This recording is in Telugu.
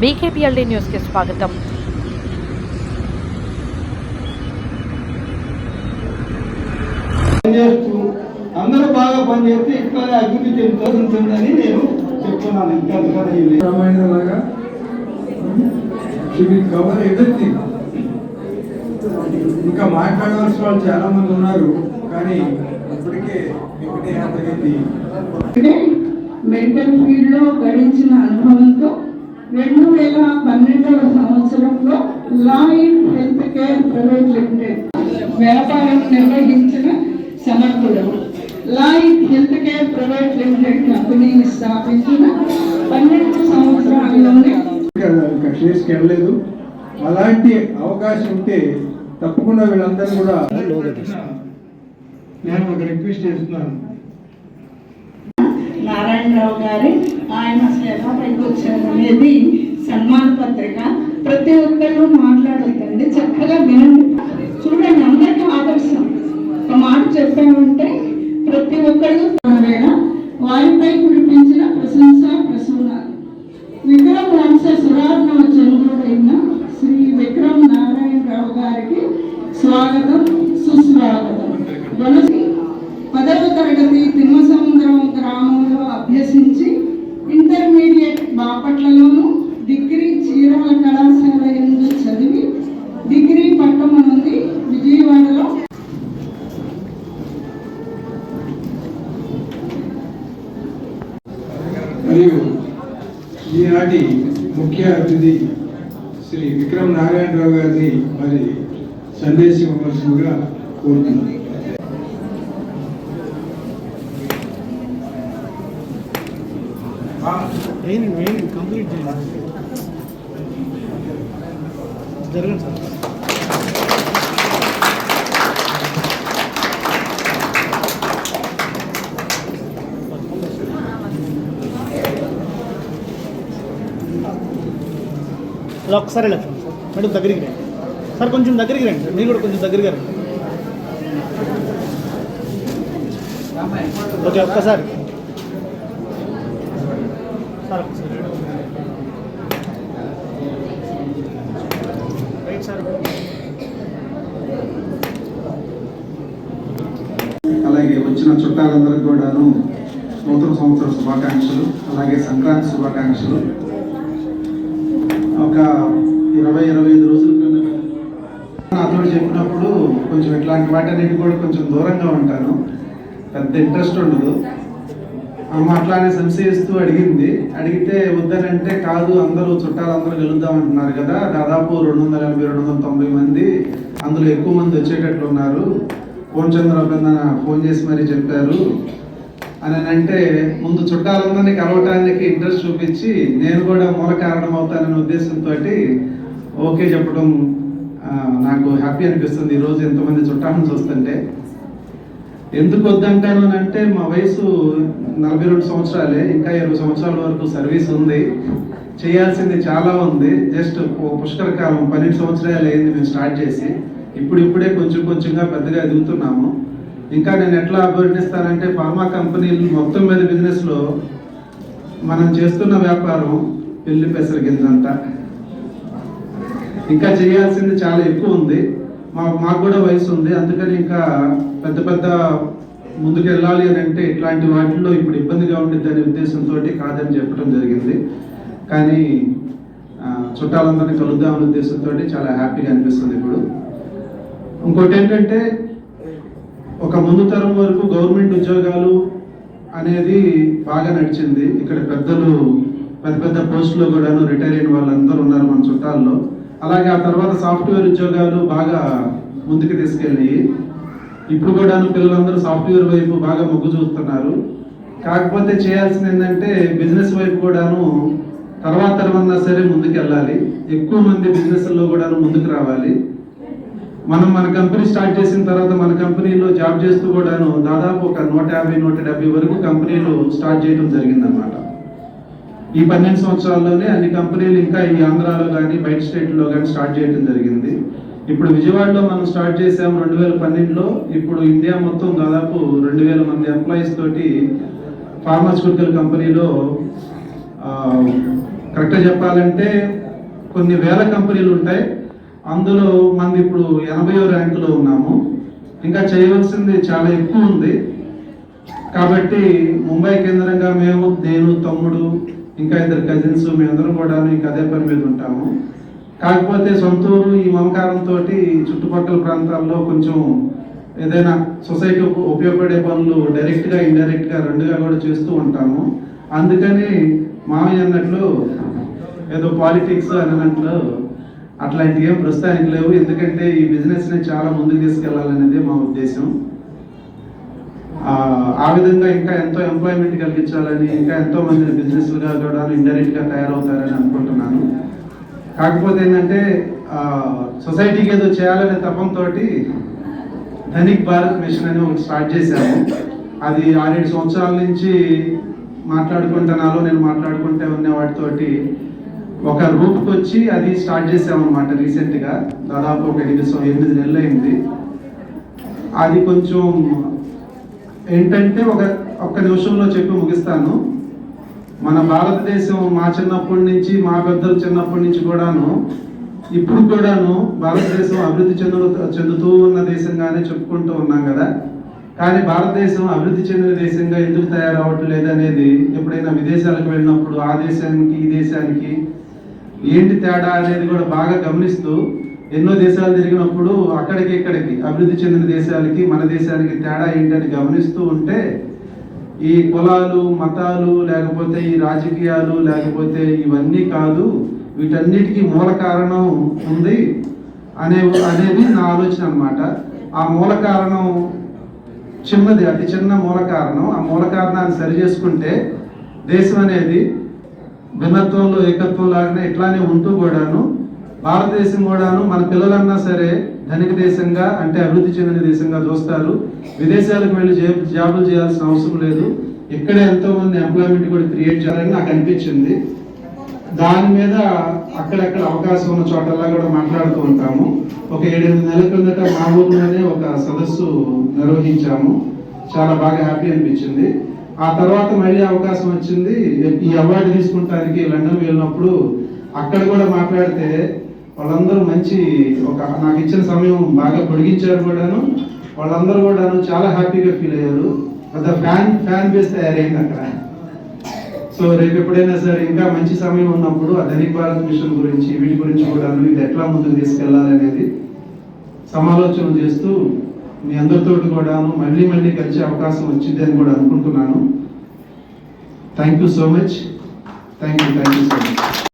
బీకేపీఎల్డీ న్యూస్కి స్వాగతం. అందరూ బాగా పనిచేస్తే ఇట్లానే అభివృద్ధి చెందుతుందని నేను చెప్తున్నాను. ఇంకా. రామాయణలాగా ఇవి కవర్ ఎవ్రీథింగ్ ఇంకా మాట్లాడవలసిన వాళ్ళు చాలా మంది ఉన్నారు కానీ ఇప్పటికే మెంటల్ ఫీల్డ్లో గడించిన అనుభవంతో రెండు వేల పన్నెండవ సంవత్సరంలో లా in health care private limited వ్యాపారం నిర్వహించిన సమర్థుడు లా in health care private limited కంపెనీని స్థాపించిన పన్నెండు సంవత్సరాల్లోనే వెళ్ళలేదు అలాంటి అవకాశం ఉంటే తప్పకుండా వీళ్ళందరూ కూడా నేను ఒక రిక్వెస్ట్ చేస్తున్నాను. నారాయణరావు గారి ఆయన అసలు ఎలా వచ్చారు అనేది సన్మాన పత్రిక ప్రతి ఒక్కళ్ళు మాట్లాడొద్దండి చక్కగా వినండి. చూడండి అందరికీ ఆదర్శం. ఒక మాట చెప్పామంటే ప్రతి ఒక్కళ్ళు వారిపై కురిపించిన ప్రశంస మరియు ఈనాటి ముఖ్య అతిథి శ్రీ విక్రమ్ నారాయణరావు గారిని మరి సందేశం ఇవ్వాల్సిందిగా కోరుతున్నాను కంప్లీట్ చేయండి. జరగండి సార్. ఇలా ఒక్కసారి లక్ష్మణ్ సార్. మేడం దగ్గరికి రండి. సార్ కొంచెం దగ్గరికి రండి సార్. మీరు కూడా కొంచెం దగ్గరగా రండి. ఓకే ఒక్కసారి. సార్ ఒక్కసారి రైట్ సార్. అలాగే వచ్చిన చుట్టాలందరికీ కూడాను నూతన సంవత్సర శుభాకాంక్షలు అలాగే సంక్రాంతి శుభాకాంక్షలు. వాటన్నిటి కూడా కొంచెం దూరంగా ఉంటాను. పెద్ద ఇంట్రెస్ట్ ఉండదు. అమ్మ అట్లానే సంశయిస్తూ అడిగింది. అడిగితే వద్దనంటే కాదు అందరూ చుట్టాలు అందరూ కలుద్దాం అంటున్నారు కదా. దాదాపు రెండు వందల ఎనభై రెండు వందల తొంభై మంది అందులో ఎక్కువ మంది వచ్చేటట్లు ఉన్నారు. ఫోన్ చంద్ర ఫోన్ చేసి మరీ చెప్పారు. అని అంటే ముందు చుట్టాలందరినీ కలవటానికి ఇంట్రెస్ట్ చూపించి నేను కూడా మూల కారణం అవుతాననే ఉద్దేశంతో ఓకే చెప్పడం నాకు హ్యాపీ అనిపిస్తుంది. ఈరోజు ఎంతమంది చుట్టాలను చూస్తుంటే. ఎందుకు వద్దంటాను అని అంటే మా వయసు నలభై రెండు సంవత్సరాలే ఇంకా ఇరవై సంవత్సరాల వరకు సర్వీస్ ఉంది. చేయాల్సింది చాలా ఉంది. జస్ట్ పుష్కర కాలం పన్నెండు సంవత్సరాలు అయింది మేము స్టార్ట్ చేసి. ఇప్పుడు ఇప్పుడే కొంచెం కొంచెంగా పెద్దగా ఎదుగుతున్నాము. ఇంకా నేను ఎట్లా అభివర్ణిస్తానంటే ఫార్మా కంపెనీలు మొత్తం మీద బిజినెస్లో మనం చేస్తున్న వ్యాపారం పెళ్ళి పెసరగిందంతా. ఇంకా చేయాల్సింది చాలా ఎక్కువ ఉంది. మా మాకు కూడా వయసు ఉంది. అందుకని ఇంకా పెద్ద పెద్ద ముందుకు వెళ్ళాలి అని అంటే ఇట్లాంటి వాటిల్లో ఇప్పుడు ఇబ్బందిగా ఉండిద్ది అనే ఉద్దేశంతో కాదని చెప్పడం జరిగింది. కానీ ఆ, చుట్టాలందరినీ కలుద్దామనే ఉద్దేశంతో చాలా హ్యాపీగా అనిపిస్తుంది ఇప్పుడు. ఇంకోటి ఏంటంటే ఒక ముందు తరం వరకు గవర్నమెంట్ ఉద్యోగాలు అనేది బాగా నడిచింది. ఇక్కడ పెద్దలు పెద్ద పెద్ద పోస్టులో కూడాను రిటైర్ అయిన వాళ్ళందరూ ఉన్నారు మన చుట్టాల్లో. అలాగే ఆ తర్వాత సాఫ్ట్వేర్ ఉద్యోగాలు బాగా ముందుకు తీసుకెళ్ళి ఇప్పుడు కూడాను పిల్లలందరూ సాఫ్ట్వేర్ వైపు బాగా మొగ్గు చూస్తున్నారు కాకపోతే చేయాల్సింది ఏంటంటే బిజినెస్ వైపు కూడాను తర్వాత తర్వాత సరే ముందుకు వెళ్ళాలి. ఎక్కువ మంది బిజినెస్లో కూడాను ముందుకు రావాలి. మనం మన కంపెనీ స్టార్ట్ చేసిన తర్వాత మన కంపెనీలో జాబ్ చేస్తూ కూడాను దాదాపు ఒక నూట యాభై నూట డెబ్బై వరకు కంపెనీలు స్టార్ట్ చేయడం జరిగిందన్నమాట. ఈ పన్నెండు సంవత్సరాల్లోనే అన్ని కంపెనీలు ఇంకా ఈ ఆంధ్రాలో కానీ బయట స్టేట్లో కానీ స్టార్ట్ చేయడం జరిగింది. ఇప్పుడు విజయవాడలో మనం స్టార్ట్ చేసాము రెండు వేల పన్నెండులో. ఇప్పుడు ఇండియా మొత్తం దాదాపు రెండు వేల మంది ఎంప్లాయీస్ తోటి ఫార్మాస్యూటికల్ కంపెనీలో కరెక్ట్గా చెప్పాలంటే కొన్ని వేల కంపెనీలు ఉంటాయి. అందులో మంది ఇప్పుడు ఎనభైవ ర్యాంకులో ఉన్నాము. ఇంకా చేయవలసింది చాలా ఎక్కువ ఉంది. కాబట్టి ముంబై కేంద్రంగా మేము నేను తమ్ముడు ఇంకా ఇద్దరు కజిన్స్ మేమందరం కూడా ఇంకా అదే పని మీద ఉంటాము. కాకపోతే సొంతూరు ఈ మమకారంతో చుట్టుపక్కల ప్రాంతాల్లో కొంచెం ఏదైనా సొసైటీ ఉపయోగపడే పనులు డైరెక్ట్గా ఇండైరెక్ట్గా రెండుగా కూడా చేస్తూ ఉంటాము. అందుకని మామయ్య అన్నట్లు ఏదో పాలిటిక్స్ అన్నట్లు అట్లాంటివి ఏం ప్రస్తుతానికి లేవు. ఎందుకంటే ఈ బిజినెస్ని చాలా ముందుకు తీసుకెళ్ళాలనేది మా ఉద్దేశం. ఆ, విధంగా ఇంకా ఎంతో ఎంప్లాయ్మెంట్ కలిగించాలని ఇంకా ఎంతో మంది బిజినెస్లుగా కూడా ఇండైరెక్ట్గా తయారవుతారని అనుకుంటున్నాను. కాకపోతే ఏంటంటే సొసైటీకి ఏదో చేయాలనే తపంతో ధనిక్ భారత్ మిషన్ అని ఒకటి స్టార్ట్ చేశాము. అది ఆరేడు సంవత్సరాల నుంచి మాట్లాడుకుంటున్నాలో నేను మాట్లాడుకుంటే ఉన్న వాటితోటి ఒక రూట్కి వచ్చి అది స్టార్ట్ చేసామన్నమాట రీసెంట్గా దాదాపు ఒక ఎనిమిది ఎనిమిది నెలలు అయింది అది కొంచెం ఏంటంటే ఒక ఒక్క నిమిషంలో చెప్పి ముగిస్తాను. మన భారతదేశం మా చిన్నప్పటి నుంచి మా పెద్దలు చిన్నప్పటి నుంచి కూడాను ఇప్పుడు కూడాను భారతదేశం అభివృద్ధి చెందు చెందుతూ ఉన్న దేశంగానే చెప్పుకుంటూ ఉన్నాం కదా. కానీ భారతదేశం అభివృద్ధి చెందిన దేశంగా ఎందుకు తయారవట్లేదు అనేది ఎప్పుడైనా విదేశాలకు వెళ్ళినప్పుడు ఆ దేశానికి ఈ దేశానికి ఏంటి తేడా అనేది కూడా బాగా గమనిస్తూ ఎన్నో దేశాలు తిరిగినప్పుడు అక్కడికి ఇక్కడికి అభివృద్ధి చెందిన దేశాలకి మన దేశానికి తేడా ఏంటని గమనిస్తూ ఉంటే ఈ కులాలు మతాలు లేకపోతే ఈ రాజకీయాలు లేకపోతే ఇవన్నీ కాదు వీటన్నిటికీ మూల కారణం ఉంది అనే అనేది నా ఆలోచన అనమాట ఆ మూల కారణం చిన్నది అతి చిన్న మూల కారణం. ఆ మూల కారణాన్ని సరి చేసుకుంటే దేశం అనేది భిన్నత్వంలో ఏకత్వం లాగానే ఇట్లానే ఉంటూ కూడాను భారతదేశం కూడాను మన పిల్లలన్నా సరే ధనిక దేశంగా అంటే అభివృద్ధి చెందిన దేశంగా చూస్తారు. విదేశాలకు వెళ్ళి జాబులు చేయాల్సిన అవసరం లేదు. ఇక్కడే ఎంతో మంది ఎంప్లాయ్మెంట్ కూడా క్రియేట్ చేయాలని నాకు అనిపించింది. దాని మీద అక్కడక్కడ అవకాశం ఉన్న చోటల్లా కూడా మాట్లాడుతూ ఉంటాము. ఒక ఏడెనిమిది నెలల క్రిందట మా ఊర్లోనే ఒక సదస్సు నిర్వహించాము. చాలా బాగా హ్యాపీ అనిపించింది. ఆ తర్వాత మళ్ళీ అవకాశం వచ్చింది. ఈ అవార్డు తీసుకుంటానికి లండన్ వెళ్ళినప్పుడు అక్కడ కూడా మాట్లాడితే వాళ్ళందరూ మంచి ఒక నాకు ఇచ్చిన సమయం బాగా పొడిగించారు కూడాను. వాళ్ళందరూ కూడాను చాలా హ్యాపీగా ఫీల్ అయ్యారు. పెద్ద ఫ్యాన్ ఫ్యాన్ బేస్ తయారైంది అక్కడ. సో రేపు ఎప్పుడైనా సరే ఇంకా మంచి సమయం ఉన్నప్పుడు ఆ ధనిక్ భారత్ మిషన్ గురించి వీటి గురించి కూడా ఇది ఎట్లా ముందుకు తీసుకెళ్ళాలి అనేది సమాలోచన చేస్తూ మీ అందరితోటి కూడాను మళ్ళీ మళ్ళీ కలిసే అవకాశం వచ్చింది అని కూడా అనుకుంటున్నాను. Thank you so much thank you thank you so much